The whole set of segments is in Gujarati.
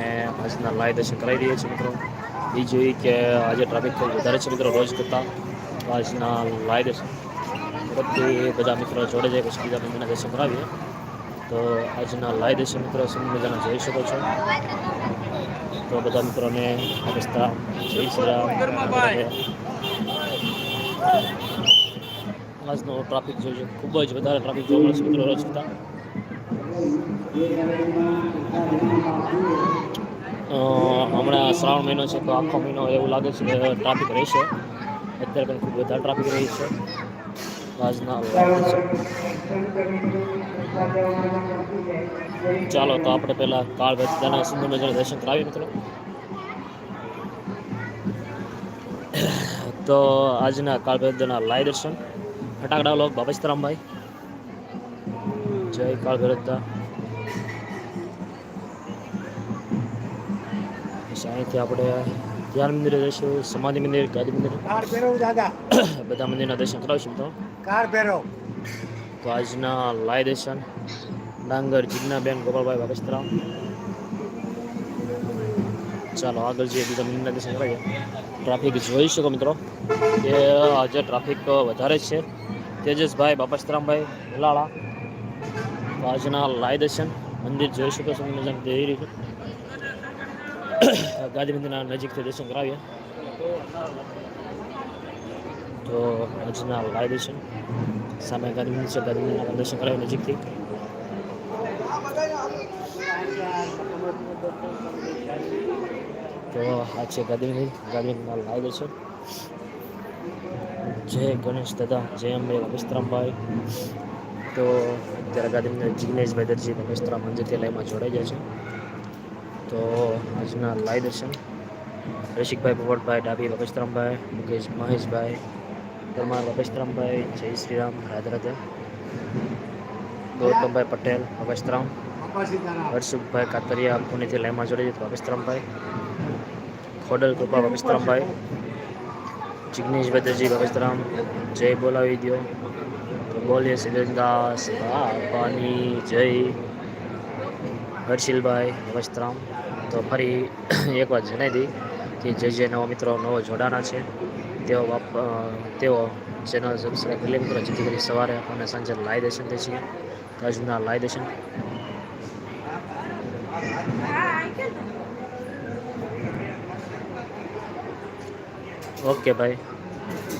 મિત્રોને આજના લાઈવ દર્શન કરાવી રહ્યા છીએ મિત્રો. એ જોઈ કે આજે ટ્રાફિક થોડું વધારે છે મિત્રો રોજ કરતાં. આજના લાઈવ દર્શન. બધી બધા મિત્રો જોડે જાય પછી બીજા મંદિરના દર્શન કરાવીએ. તો આજના લાઈવ દર્શન મિત્રો સુંદર મજાના જોઈ શકો છો. તો બધા મિત્રોને રસ્તા જય શ્રી આજનો ટ્રાફિક જોઈએ ખૂબ જ વધારે ટ્રાફિક જોવા છે મિત્રો રોજ કરતાં. હમણાં શ્રાવણ મહિનો છે તો આખો મહિનો એવું લાગે છે કે ટ્રાફિક રહેશે. અત્યારે પણ ખૂબ વધારે ટ્રાફિક રહી છે. આજના ચાલો, તો આપણે પહેલાં કાળ ભક્તાના સુંદર મજાના દર્શન કરાવીએ મિત્રો. તો આજના કાળ ભક્તના લાઈ દર્શન. ફટાકડા લોક બાબસ્તરામભાઈ જય કાળ ભરતદા અહીંથી આપણે ધ્યાન મંદિરે જઈશું સમાધિ મંદિર ગાદી મંદિર. કાર ભેરવ દાદા. બધા મંદિરના દર્શન કરાવીશું તો કાર ભેરવ તો આજના લાય દર્શન. ડાંગર જિજ્ઞાબેન ગોપાલભાઈ બાબસ્તરામ ચાલો આગળ જઈએ બીજા મંદિરના દર્શન કરાવીએ. ટ્રાફિક જોઈ શકો મિત્રો કે આજે ટ્રાફિક વધારે છે. તેજસભાઈ બાપસ્તરામભાઈ ભલાળા. આજના લાય દર્શન. મંદિર જોઈ શકો છો મજા જઈ રહ્યું છે ગાંધી મંદિરના નજીકથી દર્શન કરાવીએ. તો આજના લાઈવ દર્શન સામે ગાંધીનગર છે, ગાંધીનગરના દર્શન કરાવીએ નજીકથી. તો આ છે ગાંધીનગર, ગાંધીનગરના લાવી દર્શન જય ગણેશ દાદા, જય અંબે વિસ્તરામભાઈ. તો અત્યારે ગાંધીનગર જિગ્નેશભાઈ દરજી વિસ્તરામ મંદિરથી લાઈવમાં જોડાઈ જાય છે. તો આજના લાઈવ દર્શન. રસિકભાઈ ભોવટભાઈ ડાભી બગસ્તરામભાઈ મુકેશ મહેશભાઈ પરમાર બગસ્તરામભાઈ જય શ્રીરામ, રાધે રાધે. ગૌતમભાઈ પટેલ બગસ્તરામ હર્ષુભાઈ કાતરિયા, પુણેથી લાઈમાં જોડે છે બગસ્તરામભાઈ ખોડલ કૃપા બગસ્તરામભાઈ જિગ્નેશ ભદ્રજી બગસ્તરામ જય બોલાવી દો બોલીએ સિદ્ધદાસ બાપાની જય. હર્ષિલભાઈ વસ્ત્રામ તો ફરી એક વાત જણાવી દઈ કે જે જે નવા મિત્રો, નવો જોડાના છે, તેઓ બાપ તેઓ ચેનલ સબસ્ક્રાઈબ કરી મિત્રો, જેથી કરી સવારે અને સાંજે લાઈવ દર્શન થઈ છીએ આજના લાઈવ દર્શન. ઓકે ભાઈ.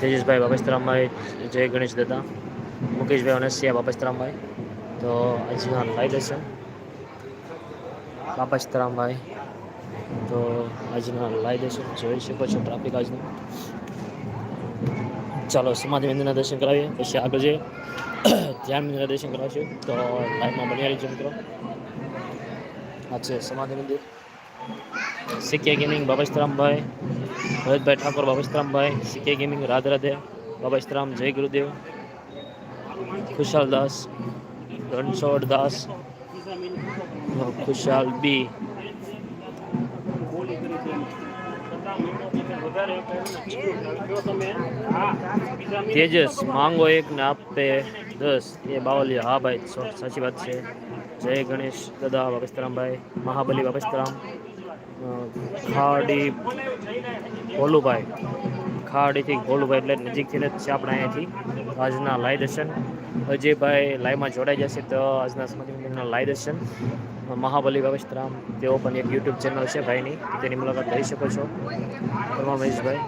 તેજસભાઈ બાપસ્તરામભાઈ, જય ગણેશ દાદા. મુકેશભાઈ અનસિયા બાપસ્તરામભાઈ. તો આજના લાઈવ દર્શન. બાબસ્તરામભાઈ તો આજના લાવી દર્શન જોઈ શકો છો ટ્રાફિક આજનું. ચાલો, સમાધિ મંદિરના દર્શન કરાવીએ, પછી આગળ જઈએ. ધ્યાન મંદિરના દર્શન કરાવશું. તો લાઈવમાં બન્યા રહીજો મિત્રો. આ છે સમાધિ મંદિર. સિક્કે ગેમિંગ બાબસ્તરામભાઈ ભરતભાઈ ઠાકોર બાબસ્તરામભાઈ સિક્કે ગેમિંગ, રાધે રાધે બાબસ્તરામ જય ગુરુદેવ, ખુશાલ દાસ, રણછોડ દાસ, ખુશાલ બી. તેજસ, માંગો એક ને આપે દસ. એ બાવલી, હા ભાઈ સાચી વાત છે. જય ગણેશ, દાદા બાબસ્તરામભાઈ મહાબલી બાપસ્તરામ ખાડી ભોલુભાઈ. ખાડીથી ભોલુભાઈ એટલે નજીકથી જ છે આપણે અહીંયાથી આજના લાય દર્શન અજયભાઈ લાઈવમાં જોડાઈ જશે તો આજના સ્મૃતિ મંદિરના લાઈવ દર્શન મહાબલી ભાવેશરામ તેઓ પણ એક યુટ્યુબ ચેનલ છે ભાઈની, તેની મુલાકાત લઈ શકો છો. પરમા મહેશભાઈ,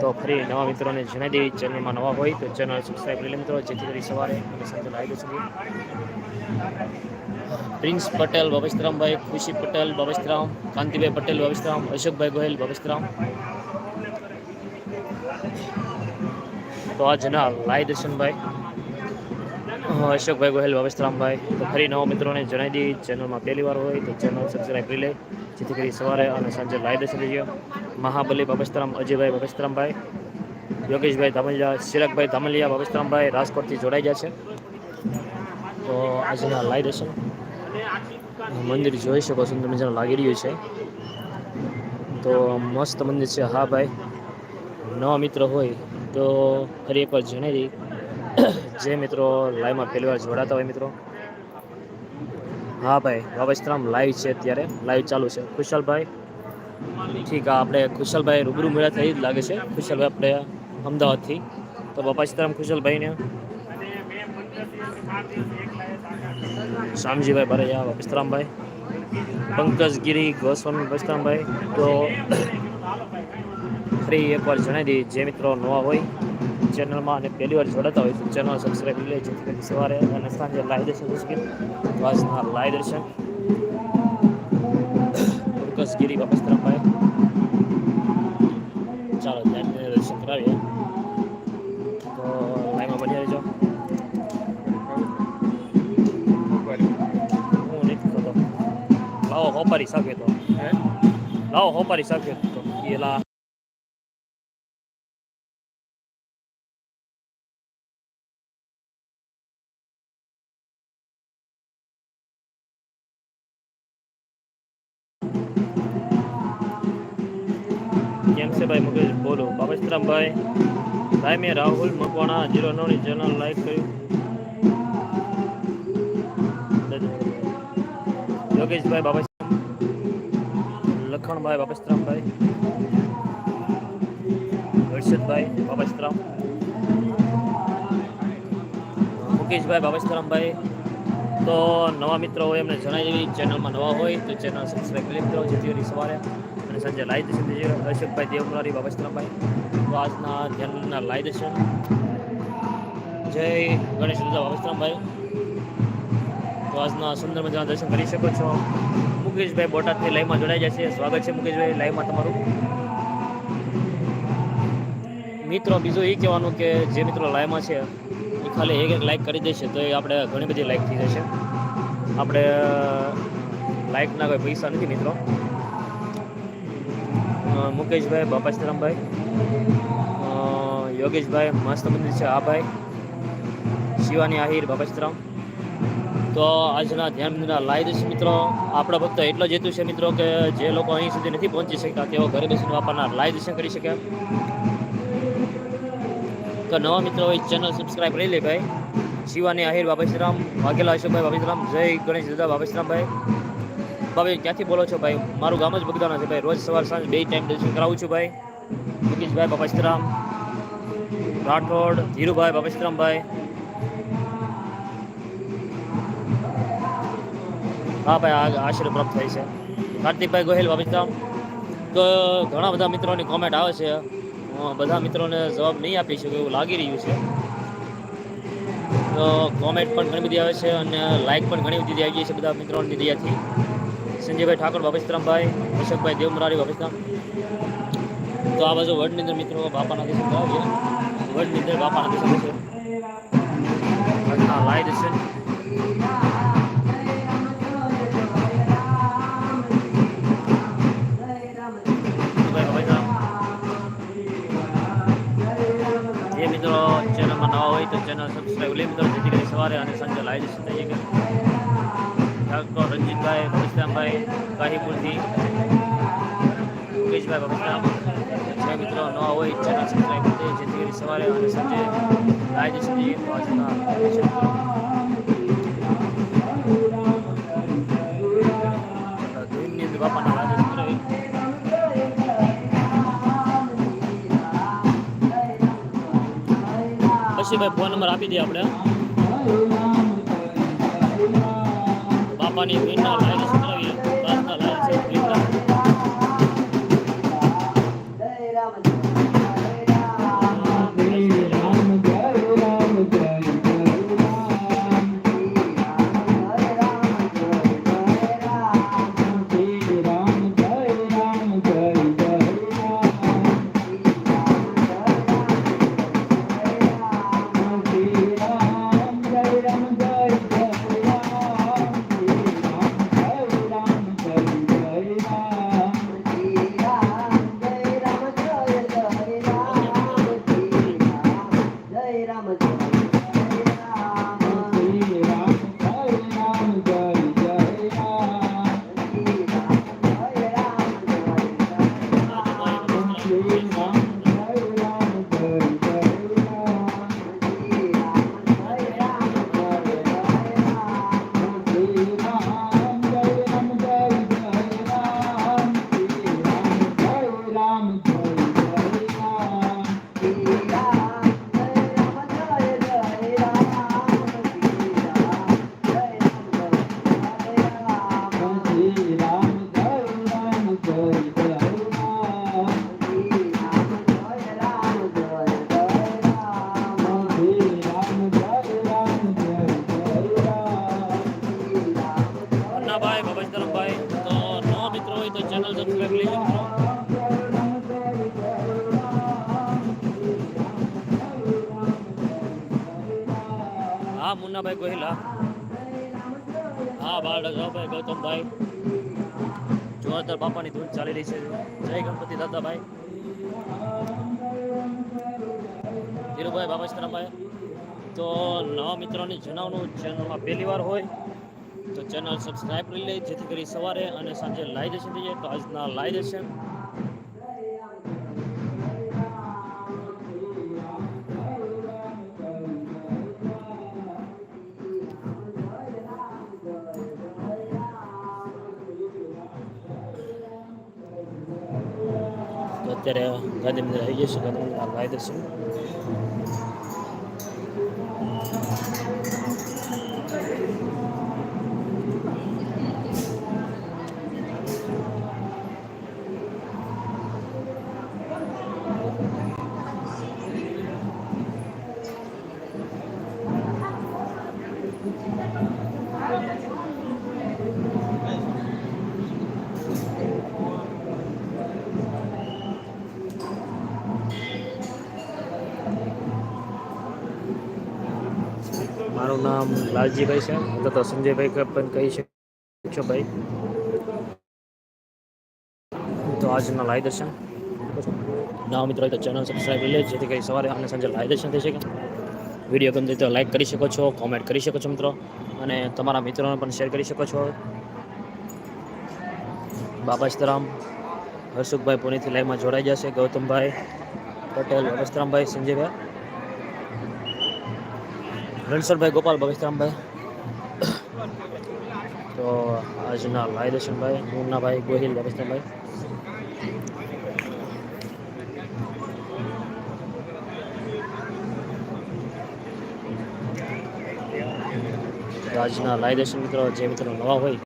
તો ફરી નવા મિત્રોને જણાવી દેવી ચેનલમાં નવા હોય તો ચેનલ સબસ્ક્રાઈબ કરી મિત્રો, જેથી કરી સવારે અને સાંજે લાઈવ સુધી પ્રિન્સ પટેલ બાબસ્તરામભાઈ ખુશી પટેલ બાબસ્તરામ કાંતિભાઈ પટેલ બાબસ્તરામ અશોકભાઈ ગોહિલ બાબસ્તરામ તો આ જના લાઈ દર્શનભાઈ. અશોકભાઈ ગોહેલ બાબસ્તરામભાઈ તો ફરી નવા મિત્રોને જણાવી દઈએ ચેનલમાં પહેલી વાર હોય તો ચેનલ સબસ્ક્રાઈબ કરી લે. જેથી કરી સવારે અને સાંજે લાઈ દર્શન લેજો. મહાબલી બાબસ્તરામ અજયભાઈ બાબસ્તરામભાઈ યોગેશભાઈ ધામલિયા ચિરાગભાઈ ધામલિયા બાબસ્તરામભાઈ રાજકોટથી જોડાઈ ગયા છે. તો આજના લાઈ દર્શન મંદિર જોઈ શકો સુંદર મજાનું લાગી રહ્યું છે. તો મસ્ત મંદિર છે. હા ભાઈ, નવા મિત્ર હોય તો ફરી એકવાર જણાવી દઈ જે મિત્રો લાઈવમાં પહેલી વાર જોડાતા હોય મિત્રો. હા ભાઈ બાબસ્તરામ લાઈવ છે અત્યારે. લાઈવ ચાલુ છે. ખુશાલભાઈ? ઠીક આપણે ખુશાલભાઈ રૂબરૂ મળ્યા થઈ જ લાગે છે. ખુશાલભાઈ આપણે અમદાવાદથી. તો બાપાસ્તરામ ખુશાલભાઈને શામજીભાઈ ભરૈયા બાપસ્તરામભાઈ પંકજગીરી ગોસ્વામી બાપસ્તરામભાઈ તો ફરી એકવાર જણાવી દઈએ, જે મિત્રો નવા હોય ચેનલમાં અને પહેલી વાર જોડાતા હોય તો ચેનલ સબસ્ક્રાઈબ કરી લે જેથી કરી સવારે અને સાંજે લાઈવ દર્શન મુશ્કેલ. તો આજના લાઈવ દર્શન. પંકજગીરી બાપસ્તરામભાઈ ચાલો ધ્યાન દર્શન કરાવીએ. તો લાઈવમાં બની રહેજો. હું નથી થતો લાવો, હોપારી શકે તો લાવો, હોપારી શકે તો એલા કેમ છે મુકેશ બોલો. બાબસ્તરામભાઈ ભાઈ મેં રાહુલ મકવાણા જીરો નવની ચેનલ લાઈક કર્યું. યોગેશભાઈ બાબસ્તરામ લખણભાઈ બાબસ્તરામભાઈ હર્ષદભાઈ બાબસ્તરામ મુકેશભાઈ બાબસ્તરામભાઈ તો નવા મિત્રો હોય એમને જણાવી ચેનલમાં નવા હોય તો ચેનલ સબસ્ક્રાઈબ કરી મિત્રો જેથી સવારે અને સાંજે લાઈવ દર્શન દર્શકભાઈ દેવમુરારી બાબસ્તરામભાઈ તો આજના ધ્યાનના લાઈ દર્શન જય ગણેશ દાદા બાબસ્તરામભાઈ તો આજના સુંદર મજાના દર્શન કરી શકો છો. મુકેશભાઈ બોટાદથી લાઈવમાં જોડાઈ જશે સ્વાગત છે મુકેશભાઈ લાઈવમાં તમારું. મિત્રો, બીજું એ કહેવાનું કે જે મિત્રો લાઈવમાં છે એ ખાલી એક એક લાઈક કરી દેશે તો એ આપણે ઘણી બધી લાઈક થઈ જશે. આપણે લાઈકના કોઈ પૈસા નથી મિત્રો. મુકેશભાઈ, બાપાશ્રામભાઈ. યોગેશભાઈ, મસ્ત મંદિર છે આ ભાઈ. શિવાની આહિર, બાપાશ્રામ. તો આજના ધ્યાન મંદિરના લાઈવ દર્શન મિત્રો. આપણા ભક્તો એટલો જ છે મિત્રો કે જે લોકો અહીં સુધી નથી પહોંચી શકતા તેઓ ઘરે બેસીને બાપાના લાઈવ દર્શન કરી શકે તો નવા મિત્રો હોય, ચેનલ સબસ્ક્રાઈબ કરી લે ભાઈ. શિવાની આહિર બાબાશ્રામ વાઘેલા અશોકભાઈ બાબાશ્રામ જય ગણેશ દાદા બાબાશ્રામભાઈ ભાઈ ક્યાંથી બોલો છો ભાઈ? મારું ગામ જ બગદાણા છે ભાઈ. રોજ સવાર સાંજ બે ટાઈમ દર્શન કરાવું છું ભાઈ. મુકેશભાઈ બાબાશ્રામ રાઠોડ, ધીરુભાઈ બાબાશ્રામભાઈ હા ભાઈ, આ આશીર્વાદ પ્રાપ્ત થાય છે. કાર્તિકભાઈ ગોહિલ બાબાશ્રામ તો ઘણા બધા મિત્રોની કોમેન્ટ આવે છે. બધા મિત્રોને જવાબ નહીં આપી શકું એવું લાગી રહ્યું છે. તો કોમેન્ટ પણ ઘણી બધી આવે છે અને લાઈક પણ ઘણી બધી આવી ગઈ છે બધા મિત્રોની દયાથી. સંજયભાઈ ઠાકોર બાબસ્તરામભાઈ અશોકભાઈ દેવમરારી બાબસ્તરામ તો આ બાજુ વડની અંદર મિત્રો બાપાના દર્શન કરાવીએ વડની અંદર બાપાના દર્શન છે. લાઈ બાબસ્તરામ જે મિત્રો ચેનલમાં નવા હોય તો ચેનલ સબસ્ક્રાઈબ લે મિત્રો, જેથી કરી સવારે અને સાંજે લાઈવ જશે થઈ ઠાકોર, રંજીતભાઈ ભવિષ્યામભાઈ કાહીપુરથી મુકેશભાઈ ભવિષ્યામ જે મિત્રો ન હોય ચેનલ સબસ્ક્રાઈબ કરી જેથી કરી સવારે અને સાંજે લાઈવ સુધી થઈ તો આજના દર્શન કરો. ધૂનની અંદર બાપાના લાઈવ દર્શન પછી ભાઈ ફોન નંબર આપી દઈએ આપણે. બાપાની હા ગોહિલા. હા હા બાળ ભાઈ ગૌતમભાઈ. જોરદાર બાપાની ધૂન ચાલી રહી છે. જય ગણપતિ દાદાભાઈ. ધીરુભાઈ બાબાશ્રામભાઈ તો નવા મિત્રોને જણાવવાનું ચેનલમાં પહેલી વાર હોય, તો ચેનલ સબસ્ક્રાઈબ કરી લે, જેથી કરી સવારે અને સાંજે લાઈવ દર્શન થઈ જાય તો આજના લાઈવ દર્શન અત્યારે ગાંધી મંદિર આવી જઈશું ગાંધી મંદિર દર્શન મારું નામ લાલજીભાઈ છે. અથવા તો સંજયભાઈ પણ કહી શકશો ભાઈ. તો આજના લાઈવ દર્શન. નવા મિત્રો તો ચેનલ સબસ્ક્રાઈબ કરી લે જેથી કરી સવારે અને સાંજે લાઈવ દર્શન થઈ શકે. વીડિયો ગમતી તો લાઈક કરી શકો છો કોમેન્ટ કરી શકો છો મિત્રો. અને તમારા મિત્રોને પણ શેર કરી શકો છો બાબા સીતારામ, હર્ષુખભાઈ પુણેથી લાઈવમાં જોડાઈ જશે. ગૌતમભાઈ પટેલ વસ્ત્રામભાઈ સંજયભાઈ. રણસરભાઈ ગોપાલ ભગતરામભાઈ તો આજના લાઈ દર્શનભાઈ મુન્નાભાઈ ગોહિલ ભગતરામભાઈ તો આજના લાઈ દર્શન મિત્રો જે મિત્રો નવા હોય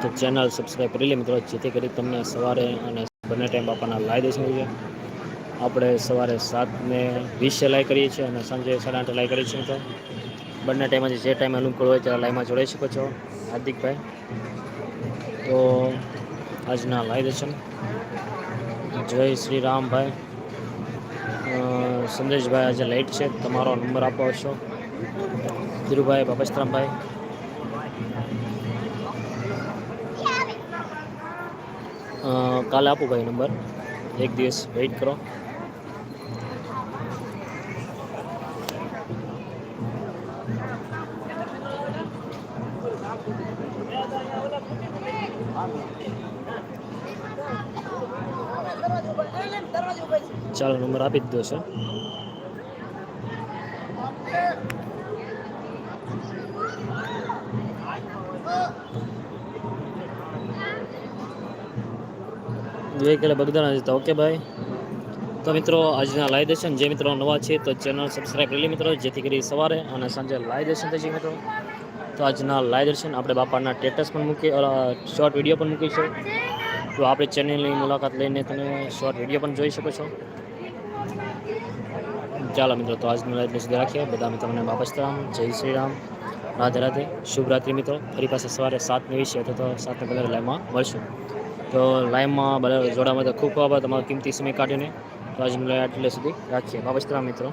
તો ચેનલ સબસ્ક્રાઈબ કરી લે મિત્રો જેથી કરી તમને સવારે અને બંને ટાઈમ બાપાના લાઈ દર્શન થઈ જાય આપણે સવારે સાતને વીસે લાઈ કરીએ છીએ અને સાંજે સાડા આઠે લાઈ કરીએ છીએ તો. બંને ટાઈમે જે ટાઈમે અનુકૂળ હોય ત્યારે લાઈમાં જોડાઈ શકો છો, હાર્દિકભાઈ. તો આજના લાઈ દર્શન જય શ્રી રામભાઈ સંદેશભાઈ આજે લાઈટ છે, તમારો નંબર આપો છો ધીરુભાઈ બાપસ્તરામભાઈ કાલે આપું ભાઈ નંબર એક દિવસ વેઇટ કરો. ચાલો, નંબર આપી જ દો છે ગઈકાલે બગદાણા જતા ઓકે, ભાઈ. તો મિત્રો, આજના લાઈવ દર્શન જે મિત્રો નવા છે, તો ચેનલ સબસ્ક્રાઈબ કરી મિત્રો. જેથી કરી સવારે અને સાંજે લાઈવ દર્શન થઈ જાય, મિત્રો. તો આજના લાઈવ દર્શન આપણે બાપાના સ્ટેટસ પણ મૂકી શોર્ટ વીડિયો પણ મૂકી છે. તો આપણે ચેનલની મુલાકાત લઈને તમે શોર્ટ વીડિયો પણ જોઈ શકો છો. ચાલો મિત્રો, તો આજનું લાઈવ સુધી રાખીએ. બધા મિત્રોને વાપસ રામ જય શ્રી રામ. રાધે રાધે. શુભરાત્રિ મિત્રો. ફરી પાસે સવારે સાતને વીસે અથવા તો સાતને પંદર લાઈવમાં મળશું. તો લાઈવમાં બધા જોડાવા માટે ખૂબ ખૂબ તમારો કિંમતી સમય કાઢીને. તો આજનું એટલે સુધી રાખીએ. વાપસ રામ મિત્રો.